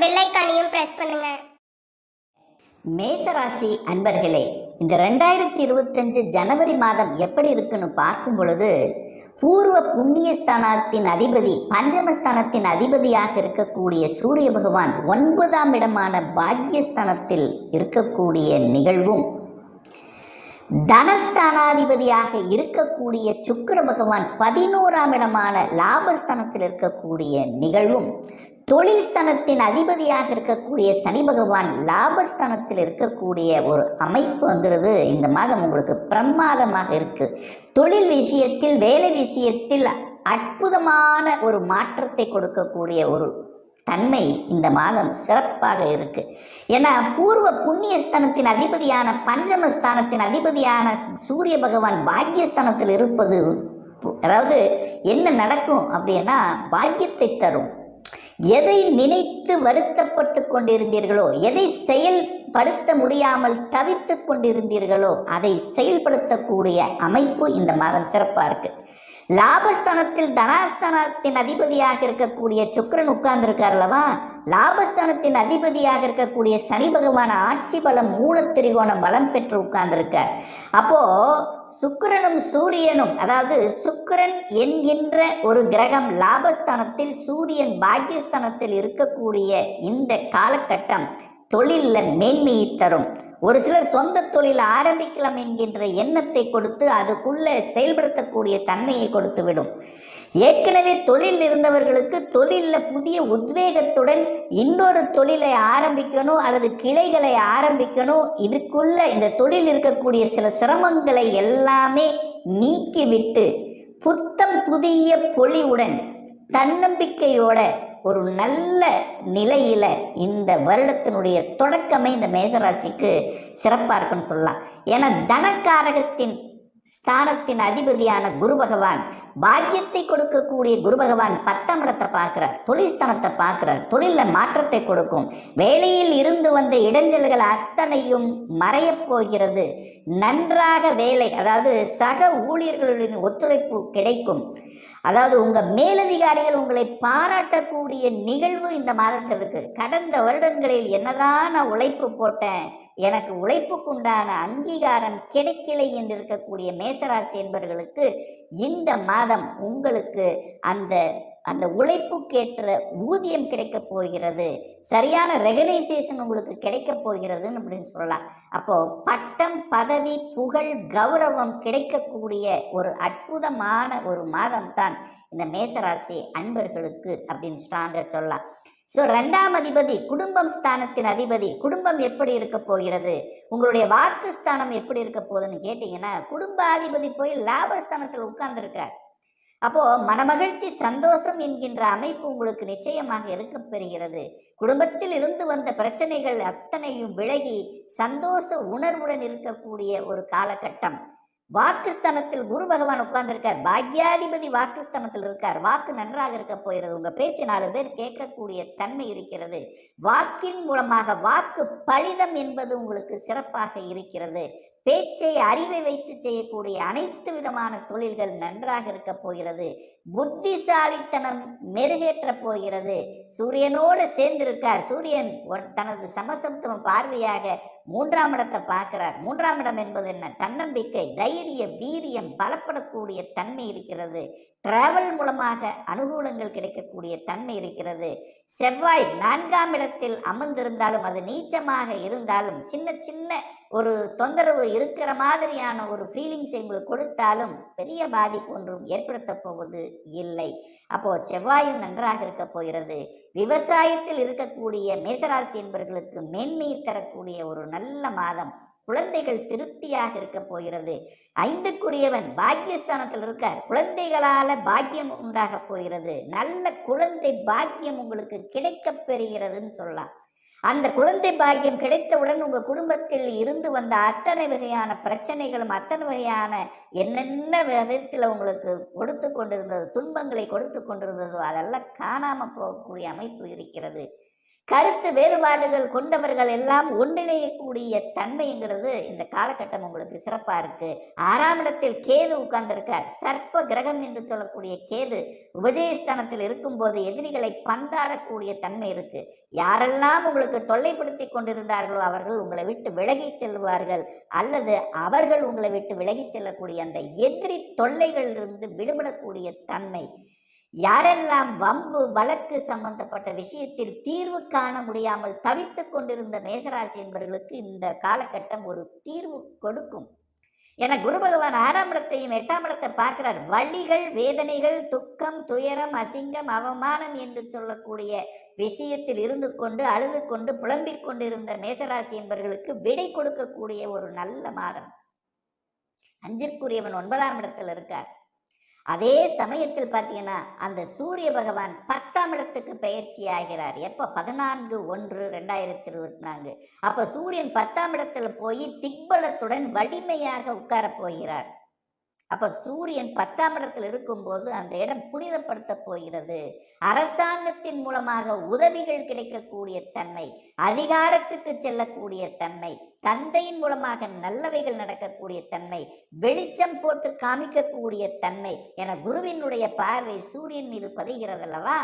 Bell ஐக்கானையும் press பண்ணுங்க. மேசராசி அன்பர்களே இந்த ரெண்டாயிரத்தி இருபத்தஞ்சு ஜனவரி மாதம் எப்படி இருக்குன்னு பார்க்கும் பொழுது பூர்வ புண்ணியஸ்தானத்தின் அதிபதி பஞ்சமஸ்தானத்தின் அதிபதியாக இருக்கக்கூடிய சூரிய பகவான் ஒன்பதாம் இடமான பாக்யஸ்தானத்தில் இருக்கக்கூடிய நிகழ்வும் தனஸ்தானாதிபதியாக இருக்கக்கூடிய சுக்கிர பகவான் பதினோராம் இடமான லாபஸ்தானத்தில் இருக்கக்கூடிய நிகழ்வும் தொழில் ஸ்தானத்தின் அதிபதியாக இருக்கக்கூடிய சனி பகவான் லாபஸ்தானத்தில் இருக்கக்கூடிய ஒரு அமைப்பு வந்துடுது இந்த மாதம் உங்களுக்கு பிரமாதமாக இருக்குது தொழில் விஷயத்தில் வேலை விஷயத்தில் அற்புதமான ஒரு மாற்றத்தை கொடுக்கக்கூடிய ஒரு தன்மை இந்த மாதம் சிறப்பாக இருக்கு. ஏன்னா பூர்வ புண்ணியஸ்தானத்தின் அதிபதியான பஞ்சமஸ்தானத்தின் அதிபதியான சூரிய பகவான் பாக்கியஸ்தானத்தில் இருப்பது அதாவது என்ன நடக்கும் அப்படின்னா பாக்கியத்தை தரும். எதை நினைத்து வருத்தப்பட்டு கொண்டிருந்தீர்களோ எதை செயல்படுத்த முடியாமல் தவித்து கொண்டிருந்தீர்களோ அதை செயல்படுத்தக்கூடிய அமைப்பு இந்த மாதம் சிறப்பாக இருக்குது லாபஸ்தானத்தில் தனாஸ்தானத்தின் அதிபதியாக இருக்கக்கூடிய சுக்கிரன் உட்கார்ந்துருக்கார் அல்லவா லாபஸ்தானத்தின் அதிபதியாக இருக்கக்கூடிய சனி பகவான் ஆட்சி பலம் மூலத்திரிகோண பலம் பெற்று உட்கார்ந்துருக்கார். அப்போ சுக்கிரனும் சூரியனும் அதாவது சுக்கரன் என்கின்ற ஒரு கிரகம் லாபஸ்தானத்தில் சூரியன் பாக்கியஸ்தானத்தில் இருக்கக்கூடிய இந்த காலகட்டம் தொழிலில் மேன்மையை தரும். ஒரு சிலர் சொந்த தொழில் ஆரம்பிக்கலாம் என்கின்ற எண்ணத்தை கொடுத்து அதுக்குள்ளே செயல்படுத்தக்கூடிய தன்மையை கொடுத்து விடும் ஏற்கனவே தொழில் இருந்தவர்களுக்கு தொழிலில் புதிய உத்வேகத்துடன் இன்னொரு தொழிலை ஆரம்பிக்கணும் அல்லது கிளைகளை ஆரம்பிக்கணும். இதுக்குள்ள இந்த தொழில் இருக்கக்கூடிய சில சிரமங்களை எல்லாமே நீக்கிவிட்டு புத்தம் புதிய பொலிவுடன் தன்னம்பிக்கையோட ஒரு நல்ல நிலையில் இந்த வருடத்தினுடைய தொடக்கமே இந்த மேசராசிக்கு சிறப்பாக இருக்குன்னு சொல்லலாம். ஏன்னா தனக்காரகத்தின் ஸ்தானத்தின் அதிபதியான குரு பகவான் பாக்கியத்தை கொடுக்கக்கூடிய குரு பகவான் பத்தாம் இடத்தை பார்க்கிறார். தொழில் பார்க்கிறார். தொழிலில் மாற்றத்தை கொடுக்கும். வேலையில் இருந்து வந்த இடைஞ்சல்கள் அத்தனையும் மறையப் போகிறது. நன்றாக வேலை அதாவது சக ஊழியர்களின் ஒத்துழைப்பு கிடைக்கும். அதாவது உங்கள் மேலதிகாரிகள் உங்களை பாராட்டக்கூடிய நிகழ்வு இந்த மாதத்தில் இருக்குது கடந்த வருடங்களில் என்னதான் நான் உழைப்பு போட்டேன் எனக்கு உழைப்புக்குண்டான அங்கீகாரம் கிடைக்கலை என்று இருக்கக்கூடிய மேசராசி என்பவர்களுக்கு இந்த மாதம் உங்களுக்கு அந்த அந்த உழைப்புக்கேற்ற ஊதியம் கிடைக்கப் போகிறது சரியான ரெகனைசேஷன் உங்களுக்கு கிடைக்கப் போகிறதுன்னு அப்படின்னு சொல்லலாம். அப்போது பட்டம் பதவி புகழ் கௌரவம் கிடைக்கக்கூடிய ஒரு அற்புதமான ஒரு மாதம் தான் இந்த மேசராசி அன்பர்களுக்கு அப்படின்னு ஸ்ட்ராங்காக சொல்லலாம். ஸோ ரெண்டாம் அதிபதி குடும்பம் ஸ்தானத்தின் அதிபதி குடும்பம் எப்படி இருக்க போகிறது உங்களுடைய வாக்கு ஸ்தானம் எப்படி இருக்க போகுதுன்னு கேட்டிங்கன்னா குடும்ப அதிபதி போய் லாபஸ்தானத்தில் உட்கார்ந்துருக்கார் அப்போ மனமகிழ்ச்சி சந்தோஷம் என்கின்ற அமைப்பு உங்களுக்கு நிச்சயமாக இருக்க பெறுகிறது. குடும்பத்தில் இருந்து வந்த பிரச்சனைகள் அத்தனையும் விலகி சந்தோஷ உணர்வுடன் இருக்கக்கூடிய ஒரு காலகட்டம். வாக்குஸ்தானத்தில் குரு பகவான் உட்கார்ந்திருக்கார். பாக்யாதிபதி வாக்குஸ்தானத்தில் இருக்கார். வாக்கு நன்றாக இருக்க போகிறது. உங்க பேச்சு நாலு பேர் கேட்கக்கூடிய தன்மை இருக்கிறது. வாக்கின் மூலமாக வாக்கு பலிதம் என்பது உங்களுக்கு சிறப்பாக இருக்கிறது. பேச்சை அறிவை வைத்து செய்யக்கூடிய அனைத்து விதமான தொழில்கள் நன்றாக இருக்க போகிறது. புத்திசாலித்தனம் மெருகேற்ற போகிறது. சூரியனோடு சேர்ந்திருக்கார். சூரியன் தனது சமசப்தம பார்வையாக மூன்றாம் இடத்தை பார்க்கிறார். மூன்றாம் இடம் என்பது என்ன? தன்னம்பிக்கை தைரிய வீரியம் பலப்படக்கூடிய தன்மை இருக்கிறது. டிராவல் மூலமாக அனுகூலங்கள் கிடைக்கக்கூடிய தன்மை இருக்கிறது. செவ்வாய் நான்காம் இடத்தில் அமர்ந்திருந்தாலும் அது நீச்சமாக இருந்தாலும் சின்ன சின்ன ஒரு தொந்தரவு இருக்கிற மாதிரியான ஒரு ஃபீலிங்ஸ் எங்களுக்கு கொடுத்தாலும் பெரிய பாதிப்பு ஒன்றும் ஏற்படுத்த போவது இல்லை. அப்போ செவ்வாயும் நன்றாக இருக்க போகிறது. விவசாயத்தில் இருக்கக்கூடிய மேசராசி என்பவர்களுக்கு மேன்மையை தரக்கூடிய ஒரு நல்ல மாதம். குழந்தைகள் திருப்தியாக இருக்க போகிறது. ஐந்துக்குரியவன் பாக்கியஸ்தானத்தில் இருக்கார். குழந்தைகளால பாக்கியம் உண்டாக போகிறது. நல்ல குழந்தை பாக்கியம் உங்களுக்கு கிடைக்கப் பெறுகிறதுன்னு சொல்லலாம். அந்த குழந்தை பாக்கியம் கிடைத்தவுடன் உங்கள் குடும்பத்தில் இருந்து வந்த அத்தனை வகையான பிரச்சனைகளும் அத்தனை வகையான என்னென்ன விதத்தில் உங்களுக்கு கொடுத்து கொண்டிருந்தது துன்பங்களை கொடுத்து கொண்டிருந்ததோ அதெல்லாம் காணாமல் போகக்கூடிய அமைப்பு இருக்கிறது. கருத்து வேறுபாடுகள் கொண்டவர்கள் எல்லாம் ஒன்றிணையக்கூடிய தன்மைங்கிறது இந்த காலகட்டம் உங்களுக்கு சிறப்பாக இருக்குது ஆறாம் இடத்தில் கேது உட்கார்ந்திருக்கார். சர்ப்ப கிரகம் என்று சொல்லக்கூடிய கேது உபஜயஸ்தானத்தில் இருக்கும்போது எதிரிகளை பந்தாடக்கூடிய தன்மை இருக்குது யாரெல்லாம் உங்களுக்கு தொல்லைப்படுத்தி கொண்டிருந்தார்களோ அவர்கள் உங்களை விட்டு விலகி செல்வார்கள். அல்லது அவர்கள் உங்களை விட்டு விலகி செல்லக்கூடிய அந்த எதிரி தொல்லைகளிலிருந்து விடுபடக்கூடிய தன்மை. யாரெல்லாம் வம்பு வழக்கு சம்பந்தப்பட்ட விஷயத்தில் தீர்வு காண முடியாமல் தவித்துக் கொண்டிருந்த மேசராசி என்பவர்களுக்கு இந்த காலகட்டம் ஒரு தீர்வு கொடுக்கும். என குரு பகவான் ஆறாம் இடத்தையும் எட்டாம் இடத்தை பார்க்கிறார். வழிகள் வேதனைகள் துக்கம் துயரம் அசிங்கம் அவமானம் என்று சொல்லக்கூடிய விஷயத்தில் இருந்து கொண்டு அழுது கொண்டு புலம்பிக் கொண்டிருந்த மேசராசி என்பவர்களுக்கு விடை கொடுக்கக்கூடிய ஒரு நல்ல மாதம். அஞ்சிற்குரியவன் ஒன்பதாம் இடத்தில் இருக்கார். அதே சமயத்தில் பார்த்தீங்கன்னா அந்த சூரிய பகவான் பத்தாம் இடத்துக்கு பயிற்சி ஆகிறார். எப்போ? பதினான்கு ஒன்று ரெண்டாயிரத்தி இருபத்தி நான்கு அப்போ சூரியன் பத்தாம் இடத்துல போய் திக்பலத்துடன் வலிமையாக உட்காரப் போகிறார். அப்போ சூரியன் பத்தாம் இடத்தில் இருக்கும்போது அந்த இடம் புனிதப்படுத்த போகிறது. அரசாங்கத்தின் மூலமாக உதவிகள் கிடைக்கக்கூடிய தன்மை அதிகாரத்துக்கு செல்லக்கூடிய தன்மை தந்தையின் மூலமாக நல்லவைகள் நடக்கக்கூடிய தன்மை வெளிச்சம் போட்டு காமிக்கக்கூடிய தன்மை என குருவினுடைய பார்வை சூரியன் மீது பதிகிறது அல்லவா?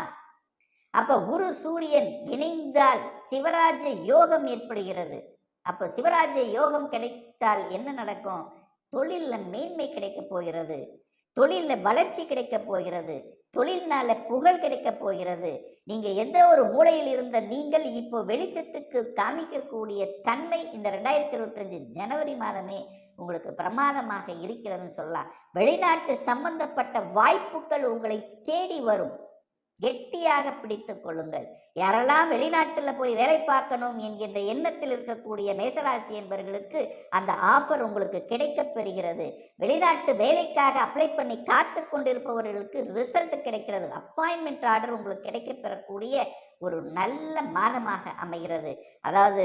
அப்ப குரு சூரியன் இணைந்தால் சிவராஜ யோகம் ஏற்படுகிறது. அப்ப சிவராஜ யோகம் கிடைத்தால் என்ன நடக்கும்? தொழிலில் மேன்மை கிடைக்க போகிறது. தொழிலில் வளர்ச்சி கிடைக்க போகிறது. தொழில்னால புகழ் கிடைக்க போகிறது. நீங்க எந்த ஒரு மூலையில் இருந்த நீங்கள் இப்போ வெளிச்சத்துக்கு காமிக்கக்கூடிய தன்மை இந்த ரெண்டாயிரத்தி இருபத்தஞ்சு ஜனவரி மாதமே உங்களுக்கு பிரமாதமாக இருக்கிறதுன்னு சொல்லலாம். வெளிநாட்டு சம்பந்தப்பட்ட வாய்ப்புகள் உங்களை தேடி வரும். கெட்டியாக பிடித்து கொள்ளுங்கள். யாரெல்லாம் வெளிநாட்டில் போய் வேலை பார்க்கணும் என்கின்ற எண்ணத்தில் இருக்கக்கூடிய மேசராசி என்பவர்களுக்கு அந்த ஆஃபர் உங்களுக்கு கிடைக்கப் பெறுகிறது. வெளிநாட்டு வேலைக்காக அப்ளை பண்ணி காத்து கொண்டிருப்பவர்களுக்கு ரிசல்ட் கிடைக்கிறது. அப்பாயின்மெண்ட் ஆர்டர் உங்களுக்கு கிடைக்கப் பெறக்கூடிய ஒரு நல்ல மாதமாக அமைகிறது. அதாவது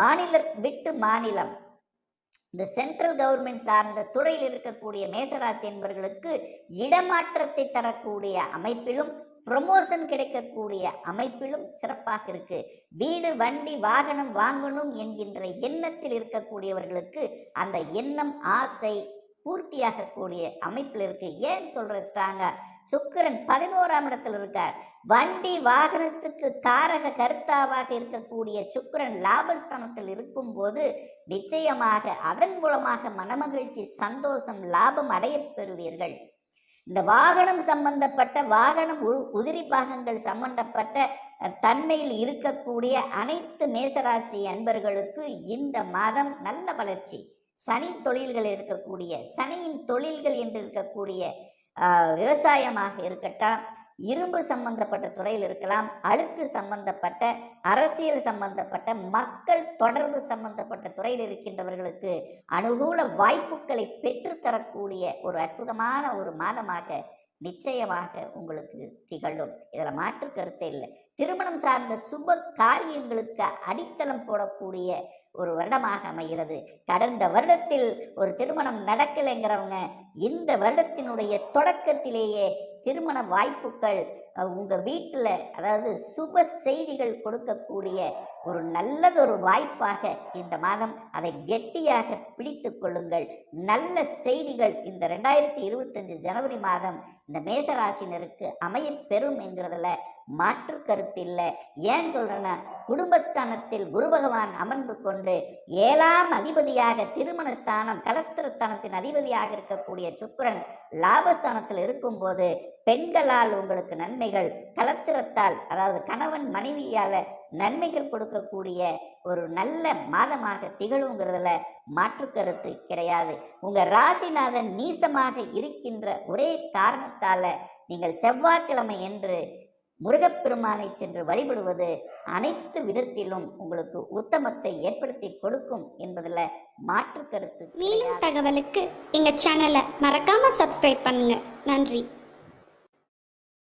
மாநிலம் விட்டு மாநிலம். இந்த சென்ட்ரல் கவர்மெண்ட் சார்ந்த துறையில் இருக்கக்கூடிய மேசராசி என்பவர்களுக்கு இடமாற்றத்தை தரக்கூடிய அமைப்பிலும் ப்ரமோஷன் கிடைக்கக்கூடிய அமைப்பிலும் சிறப்பாக இருக்கு. வீடு வண்டி வாகனம் வாங்கணும் என்கின்ற எண்ணத்தில் இருக்கக்கூடியவர்களுக்கு அந்த எண்ணம் ஆசை பூர்த்தியாகக்கூடிய அமைப்பில் இருக்கு. ஏன் சொல்ற ஸ்ட்ராங்கா சுக்கிரன் பதினோராம் இடத்தில் இருக்கார். வண்டி வாகனத்துக்கு தாரக கருத்தாவாக இருக்கக்கூடிய சுக்கிரன் லாபஸ்தானத்தில் இருக்கும்போது நிச்சயமாக அதன் மூலமாக மனமகிழ்ச்சி சந்தோஷம் லாபம் அடைய பெறுவீர்கள். இந்த வாகனம் சம்பந்தப்பட்ட வாகனம் உ- உதிரி பாகங்கள் சம்பந்தப்பட்ட தன்மையில் இருக்கக்கூடிய அனைத்து மேசராசி அன்பர்களுக்கு இந்த மாதம் நல்ல வளர்ச்சி. சனி தொழில்கள் இருக்கக்கூடிய சனியின் தொழில்கள் என்று இருக்கக்கூடிய விவசாயமாக இருக்கட்டும் இரும்பு சம்பந்தப்பட்ட துறையில் இருக்கலாம் அழுக்கு சம்பந்தப்பட்ட அரசியல் சம்பந்தப்பட்ட மக்கள் தொடர்பு சம்பந்தப்பட்ட துறையில் இருக்கின்றவர்களுக்கு அனுகூல வாய்ப்புகளை பெற்றுத்தரக்கூடிய ஒரு அற்புதமான ஒரு மாதமாக நிச்சயமாக உங்களுக்கு திகழும். இதில் மாற்று கருத்தே இல்லை. திருமணம் சார்ந்த சுப காரியங்களுக்கு அடித்தளம் போடக்கூடிய ஒரு வருடமாக அமைகிறது. கடந்த வருடத்தில் ஒரு திருமணம் நடக்கலைங்கிறவங்க இந்த வருடத்தினுடைய தொடக்கத்திலேயே திருமண வாய்ப்புகள் உங்கள் வீட்டில் அதாவது சுப செய்திகள் கொடுக்கக்கூடிய ஒரு நல்லதொரு வாய்ப்பாக இந்த மாதம் அதை கெட்டியாக பிடித்து கொள்ளுங்கள். நல்ல செய்திகள் இந்த ரெண்டாயிரத்தி இருபத்தஞ்சு ஜனவரி மாதம் இந்த மேசராசினருக்கு அமைய பெறும் என்கிறதுல மாற்று கருத்து இல்லை. ஏன் சொல்கிறேன்னா குடும்பஸ்தானத்தில் குரு பகவான் அமர்ந்து கொண்டு ஏழாம் அதிபதியாக திருமண ஸ்தானம் கலத்திர ஸ்தானத்தின் அதிபதியாக இருக்கக்கூடிய சுக்கரன் லாபஸ்தானத்தில் இருக்கும்போது பெண்களால் உங்களுக்கு நன்மை நன்மைகள் கலத்திரத்தால் அதாவது கணவன் மனைவியால நன்மைகள் கொடுக்கக்கூடிய ஒரு நல்ல மாதமாக திகழுங்கிறதுல மாற்று கருத்து கிடையாது. உங்க ராசிநாதன் நீசமாக இருக்கின்ற ஒரே காரணத்தால நீங்கள் செவ்வாய்க்கிழமை என்று முருகப்பெருமானை சென்று வழிபடுவது அனைத்து விதத்திலும் உங்களுக்கு உத்தமத்தை ஏற்படுத்தி கொடுக்கும் என்பதில் மாற்று கருத்து மேலும் தகவலுக்கு எங்க சேனலை மறக்காம சப்ஸ்கிரைப் பண்ணுங்க. நன்றி.